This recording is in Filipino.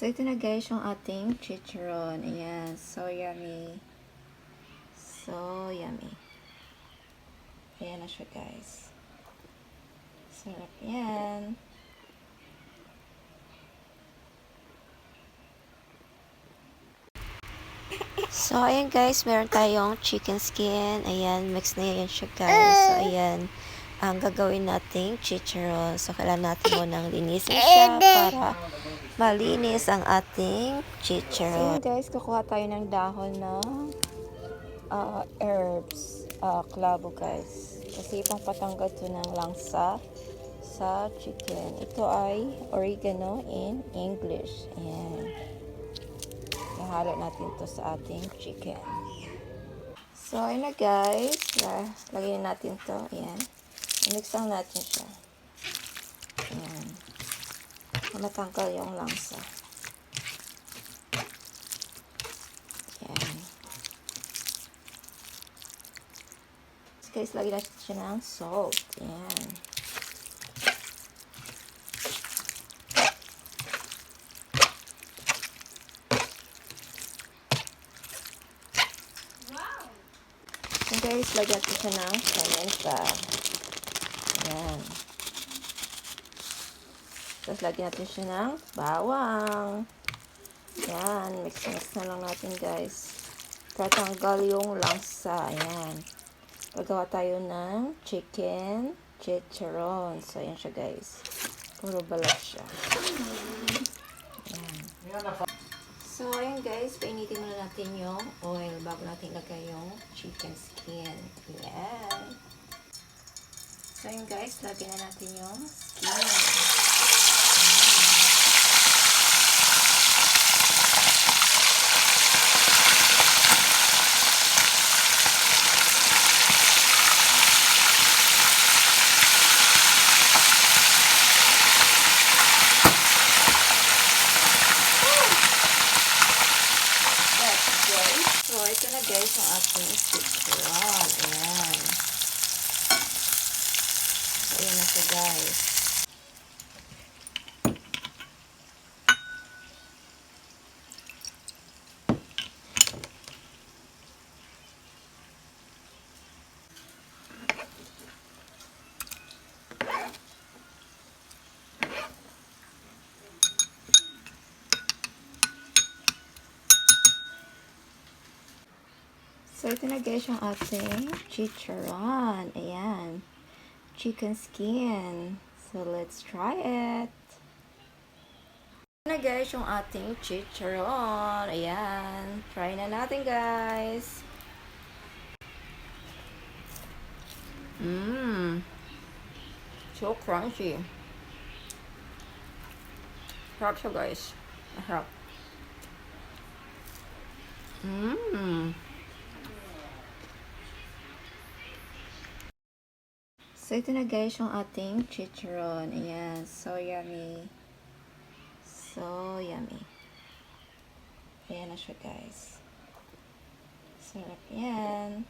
So, ito na guys yung ating chicharon. Ayan. So yummy. So yummy. Ayan na siya guys. Sarap yan. So, ayan guys, meron tayong chicken skin. Ayan, mix na yan siya guys. So, ayan, ang gagawin nating chicharon. So, kailangan natin munang linisin siya para malinis ang ating chicharon. So, guys, kukuha tayo ng dahon ng uh, herbs, uh, klabo guys. Kasi pang patanggal to ng langsa sa chicken. Ito ay oregano in English. Ayan. Ihalo natin to sa ating chicken. So, ayun na guys. La- Lagyan natin to. Ayan. I-mix lang natin siya. Ayan. Matanggal yung langsa. Ayan. So, guys, lagyan natin siya ng salt. Ayan. So guys, lagyan ko siya ng paminta. Ayan. Tapos lagyan natin siya ng bawang. Ayan, mix-mix na lang natin guys. Tatanggal yung langsa. Ayan. Gagawa tayo ng chicken chicharon. So, ayan siya guys. Puro balat siya. Ayan. So, ayan guys, painitin muna natin yung oil bago natin lagay yung chicken skin. Ayan. So, ayan guys, lagyan na natin yung skin. Great. So, ito na guys ang ating chicharon. Ayan. Ayan na siya guys. So, ito na guys yung ating chicharon. Ayan. Chicken skin. So, let's try it. Na guys yung ating chicharon. Ayan. Try na natin guys. Mmm. So crunchy. Sarap siya guys. Masarap. Mmm. So, ito na guys yung ating chicharon. Ayan. So yummy. So yummy. Ayan na siya guys. Sarap yan.